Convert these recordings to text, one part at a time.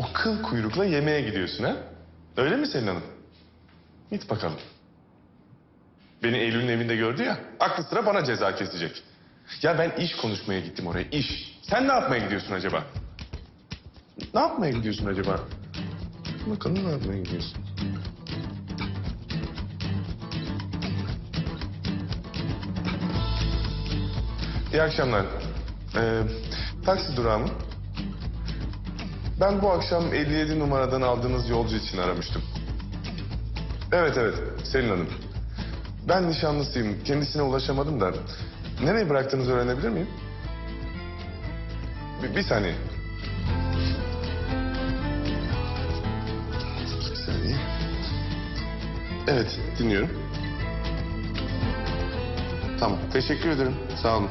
o kıl kuyrukla yemeğe gidiyorsun ha? Öyle mi Selin Hanım? Git bakalım. Beni Eylül'ün evinde gördü ya, aklı sıra bana ceza kesecek. Ya ben iş konuşmaya gittim oraya, iş. Sen ne yapmaya gidiyorsun acaba? Ne yapmaya gidiyorsun acaba? Bakalım ne yapmaya gidiyorsun? İyi akşamlar. Ee, taksi durağı mı? Ben bu akşam 57 numaradan aldığınız yolcu için aramıştım. Evet evet Selin Hanım. Ben nişanlısıyım. Kendisine ulaşamadım da. Nereye bıraktığınızı öğrenebilir miyim? Bir, bir saniye. Bir saniye. Evet dinliyorum. Tamam teşekkür ederim. Sağ olun.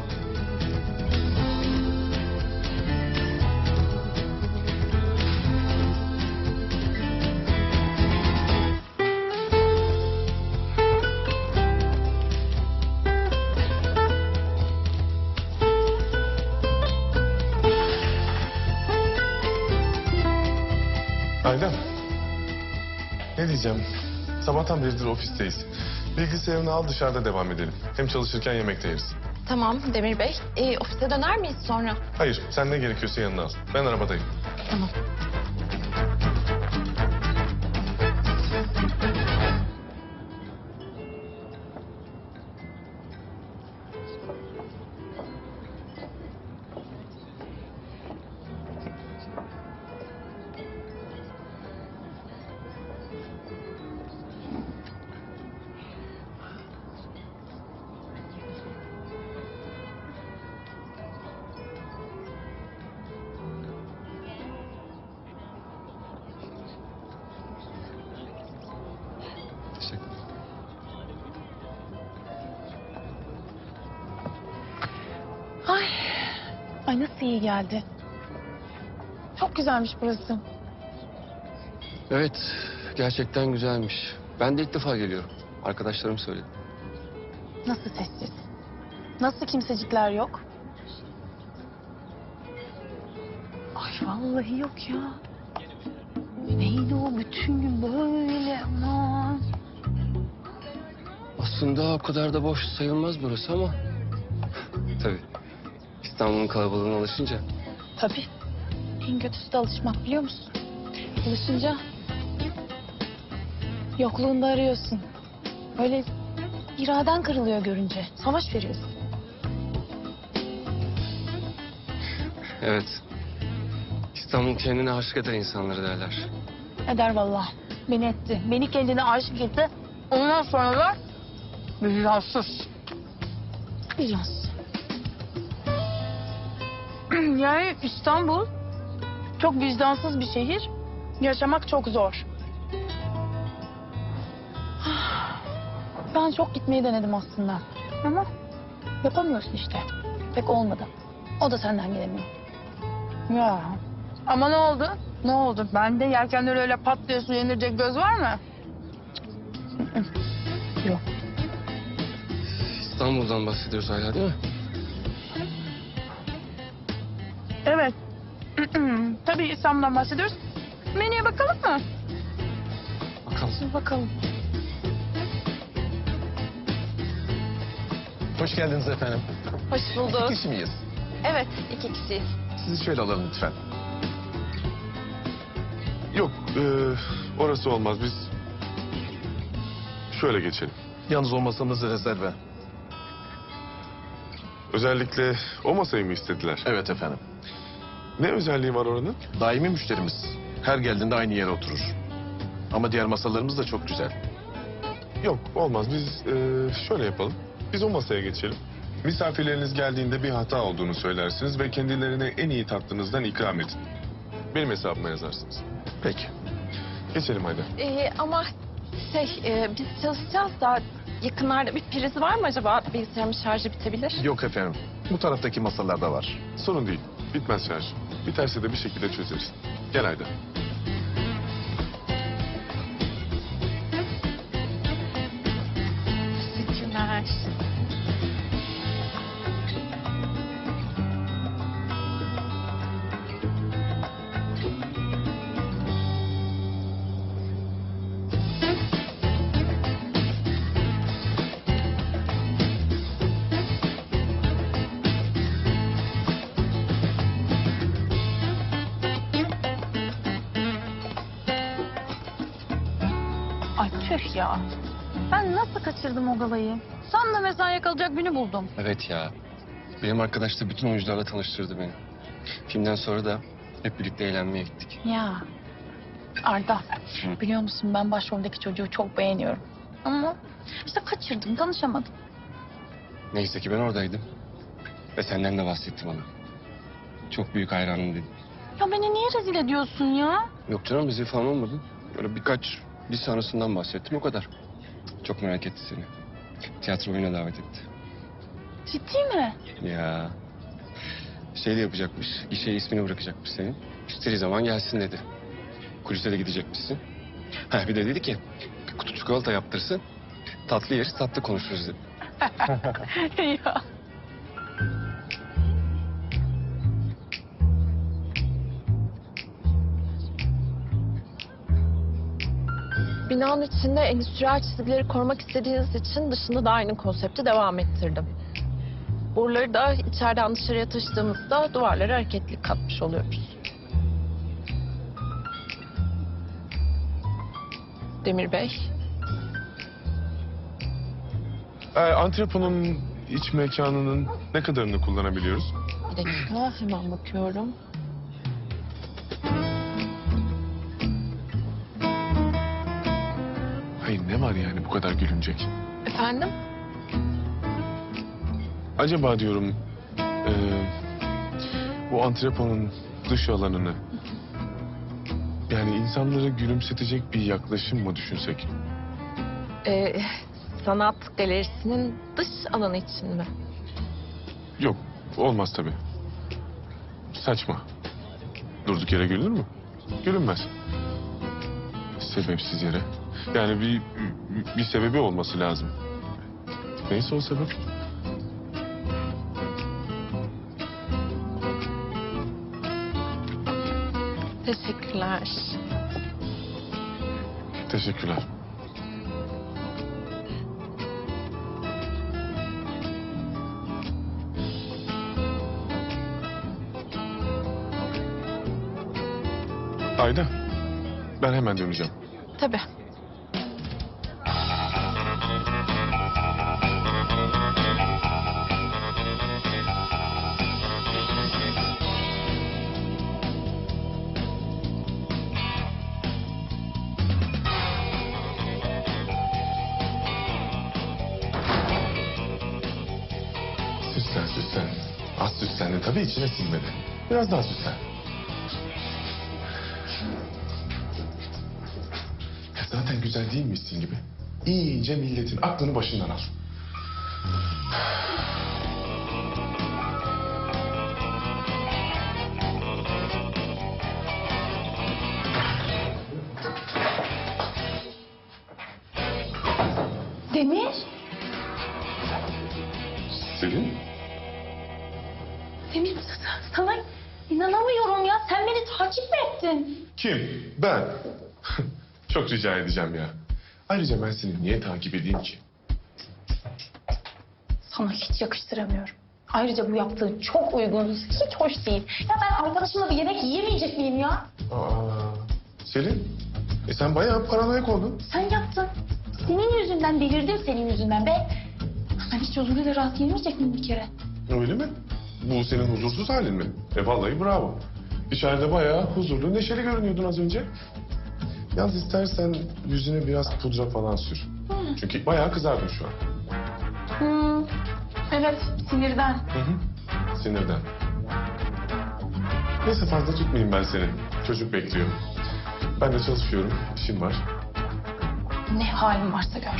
Ayla. Ne diyeceğim? Sabahtan beridir ofisteyiz. Bilgisayarını al dışarıda devam edelim. Hem çalışırken yemek de yeriz. Tamam Demir Bey. Ee, ofise döner miyiz sonra? Hayır, sen ne gerekiyorsa yanına al. Ben arabadayım. Tamam. Ay. Ay nasıl iyi geldi. Çok güzelmiş burası. Evet, gerçekten güzelmiş. Ben de ilk defa geliyorum. Arkadaşlarım söyledi. Nasıl sessiz. Nasıl kimsecikler yok. Ay vallahi yok ya. Neydi o bütün gün böyle aman. Aslında o kadar da boş sayılmaz burası ama... Tabii, İstanbul'un kalabalığına alışınca... Tabii. En kötüsü de alışmak biliyor musun? Alışınca yokluğunda arıyorsun. Böyle iraden kırılıyor görünce. Savaş veriyorsun. Evet, İstanbul kendine aşık eder insanları derler. Eder vallahi. Beni etti. Beni kendine aşık etti. Ondan sonra da vicdansız. Vicdansız. yani İstanbul çok vicdansız bir şehir. Yaşamak çok zor. Ben çok gitmeyi denedim aslında. Ama yapamıyorsun işte. Pek olmadı. O da senden gelemiyor. Ya. Ama ne oldu? Ne oldu? Bende yelkenleri öyle pat diye suya göz var mı? Yok. İstanbul'dan bahsediyoruz hala değil mi? Evet. Tabii İstanbul'dan bahsediyoruz. Menüye bakalım mı? Bakalım. Bakalım. Hoş geldiniz efendim. Hoş bulduk. Kişi miyiz? Evet iki kişiyiz. Sizi şöyle alalım lütfen. Yok, e, orası olmaz. Biz şöyle geçelim. Yalnız o masamız rezerve. Özellikle o masayı mı istediler? Evet efendim. Ne özelliği var oranın? Daimi müşterimiz. Her geldiğinde aynı yere oturur. Ama diğer masalarımız da çok güzel. Yok, olmaz. Biz e, şöyle yapalım. Biz o masaya geçelim. Misafirleriniz geldiğinde bir hata olduğunu söylersiniz ve kendilerine en iyi tatlınızdan ikram edin. Benim hesabıma yazarsınız. Peki. Geçelim hadi. Ee, ama şey e, biz çalışacağız da yakınlarda bir priz var mı acaba? Bilgisayarımın şarjı bitebilir. Yok efendim. Bu taraftaki masalarda var. Sorun değil. Bitmez şarj. Biterse de bir şekilde çözeriz. Gel Ayda. Teşekkürler. Tüh ya. Ben nasıl kaçırdım o galayı? Tam da mesaiye kalacak günü buldum. Evet ya. Benim arkadaş da bütün oyuncularla tanıştırdı beni. Filmden sonra da hep birlikte eğlenmeye gittik. Ya Arda biliyor musun ben başroldeki çocuğu çok beğeniyorum. Ama işte kaçırdım tanışamadım. Neyse ki ben oradaydım. Ve senden de bahsettim ona. Çok büyük hayranım dedim. Ya beni niye rezil ediyorsun ya? Yok canım bizi falan olmadı. Böyle birkaç lise anısından bahsettim o kadar. Çok merak etti seni. Tiyatro oyuna davet etti. Ciddi mi? Ya. Şey de yapacakmış. Gişeye ismini bırakacakmış senin. İstediği zaman gelsin dedi. Kulise de gidecekmişsin. Ha bir de dedi ki bir kutu çikolata yaptırsın. Tatlı yeriz tatlı konuşuruz dedi. ya. Binanın içinde endüstriyel çizgileri korumak istediğiniz için dışında da aynı konsepti devam ettirdim. Boruları da içeriden dışarıya taşıdığımızda duvarlara hareketlilik katmış oluyoruz. Demir Bey, Ee, antreponun iç mekanının ne kadarını kullanabiliyoruz? bir dakika hemen bakıyorum. Hayır ne var yani bu kadar gülünecek? Efendim? Acaba diyorum e, bu antreponun dış alanını yani insanları gülümsetecek bir yaklaşım mı düşünsek? Ee, sanat galerisinin dış alanı için mi? Yok olmaz tabii. Saçma. Durduk yere gülünür mü? Gülünmez. Sebepsiz yere. Yani bir bir sebebi olması lazım. Neyse o sebep. Teşekkürler. Teşekkürler. Ayda, ben hemen döneceğim. Tabii. Süslendin tabii içine sinmedi. Biraz daha süslen. Ya zaten güzel değil misin gibi? İyice milletin aklını başından al. Demir. Demir sana inanamıyorum ya. Sen beni takip mi ettin? kim? Ben. Çok rica edeceğim ya. Ayrıca ben seni niye takip edeyim ki? Sana hiç yakıştıramıyorum. Ayrıca bu yaptığın çok uygunsuz, hiç hoş değil. Ya ben arkadaşımla bir yemek yiyemeyecek miyim ya? Aa, Selin, e sen bayağı paranoyak oldun. Sen yaptın. Senin yüzünden delirdim senin yüzünden be. Ben hiç huzuruyla rahat yemeyecek miyim bir kere? Öyle mi? Bu senin huzursuz halin mi? E vallahi bravo. İçeride bayağı huzurlu, neşeli görünüyordun az önce. Yalnız istersen yüzüne biraz pudra falan sür. Çünkü bayağı kızardın şu an. Hmm, evet sinirden. Hı hı. Sinirden. Neyse fazla tutmayayım ben seni. Çocuk bekliyor. Ben de çalışıyorum, işim var. Ne halin varsa gör.